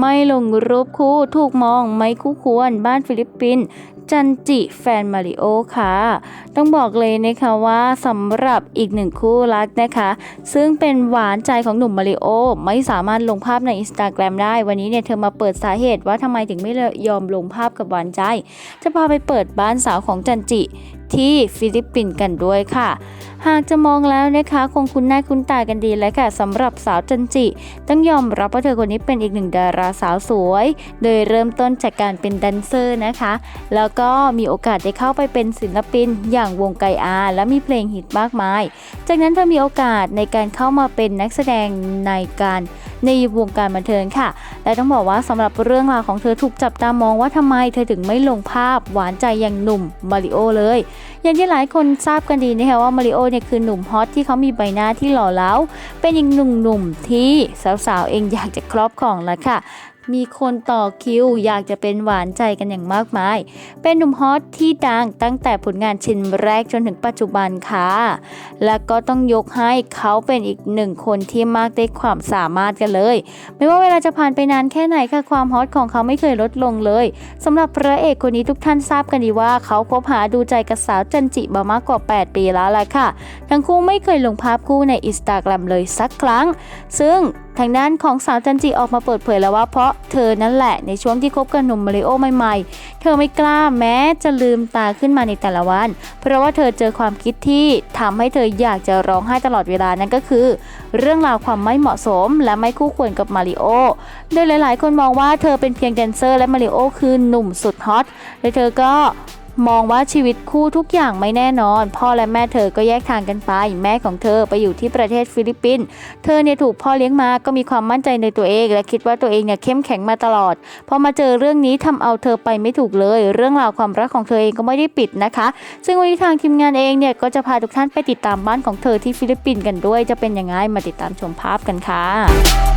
ไม่ลงรูปคู่ถูกมองไม่คู่ควรบ้านฟิลิปปินส์จันจิแฟนมาริโอค่ะ ต้องบอกเลยนะคะว่าสำหรับอีกหนึ่งคู่รักนะคะ ซึ่งเป็นหวานใจของหนุ่มมาริโอ ไม่สามารถลงภาพในอินสตาแกรมได้ วันนี้เนี่ยเธอมาเปิดสาเหตุว่าทำไมถึงไม่ยอมลงภาพกับหวานใจ จะพาไปเปิดบ้านสาวของจันจิ ที่ฟิลิปปินส์กันด้วยค่ะ หากจะมองแล้วนะคะ คงคุ้นหน้าคุ้นตากันดีแล้วค่ะสำหรับสาวจันจิ ต้องยอมรับว่าเธอคนนี้เป็นอีกหนึ่งดาราสาวสวย โดยเริ่มต้นจากการเป็นแดนเซอร์นะคะ แล้วก็มีโอกาสได้เข้าไปเป็นศิลปิน อย่างวงไกอาและมีเพลงฮิตมากมาย จากนั้นเธอมีโอกาสในการเข้ามาเป็นนักแสดงในการ ในวงการบันเทิงค่ะ และต้องบอกว่าสำหรับเรื่องราวของเธอถูกจับตามองว่าทำไมเธอถึงไม่ลงภาพหวานใจอย่างหนุ่มมาริโอเลย อย่างที่หลายคนทราบกันดีนะคะว่ามาริโอเนี่ยคือหนุ่มฮอตที่เขามีใบหน้าที่หล่อเหลาเป็นอีกหนุ่มหนุ่มๆที่สาวๆเองอยากจะครอบครองแล้วค่ะมีคนต่อคิวอยากจะเป็นหวานใจกันอย่างมากมาย เป็นหนุ่มฮอตที่ดังตั้งแต่ผลงานชิ้นแรกจนถึงปัจจุบันค่ะ และก็ต้องยกให้เขาเป็นอีกหนึ่งคนที่มากได้ความสามารถกันเลย ไม่ว่าเวลาจะผ่านไปนานแค่ไหนค่ะความฮอตของเขาไม่เคยลดลงเลยสำหรับพระเอกคนนี้ทุกท่านทราบกันดีว่า เขาคบหาดูใจกับสาวจันจิมามากกว่า 8 ปีแล้วแหละค่ะ ทั้งคู่ไม่เคยลงภาพคู่ในอินสตาแกรมเลยสักครั้ง ซึ่งทางด้านของสาวจันจิออกมาเปิดเผยแล้วว่าเพราะเธอนั่นแหละในช่วงที่คบกับหนุ่มมาริโอใหม่ๆ เธอไม่กล้าแม้จะลืมตาขึ้นมาในแต่ละวัน เพราะว่าเธอเจอความคิดที่ทำให้เธออยากจะร้องไห้ตลอดเวลานั่นก็คือ เรื่องราวความไม่เหมาะสม และไม่คู่ควรกับมาริโอ โดยหลายๆ คนมองว่าเธอเป็นเพียงแดนเซอร์และมาริโอคือหนุ่มสุดฮอตและเธอก็ มองว่าชีวิตคู่ทุกอย่างไม่แน่นอน พ่อและแม่เธอก็แยกทางกันไป แม่ของเธอไปอยู่ที่ประเทศฟิลิปปินส์เธอเนี่ยถูกพ่อเลี้ยงมาก็มีความมั่นใจในตัวเอง และคิดว่าตัวเองเนี่ยเข้มแข็งมาตลอดพอมาเจอเรื่องนี้ทำเอาเธอไปไม่ถูกเลย เรื่องราวความรักของเธอเองก็ไม่ได้ปิดนะคะ ซึ่งวันนี้ทางทีมงานเองเนี่ยก็จะพาทุกท่านไปติดตามบ้านของเธอที่ฟิลิปปินส์กันด้วย จะเป็นยังไงมาติดตามชมภาพกันค่ะ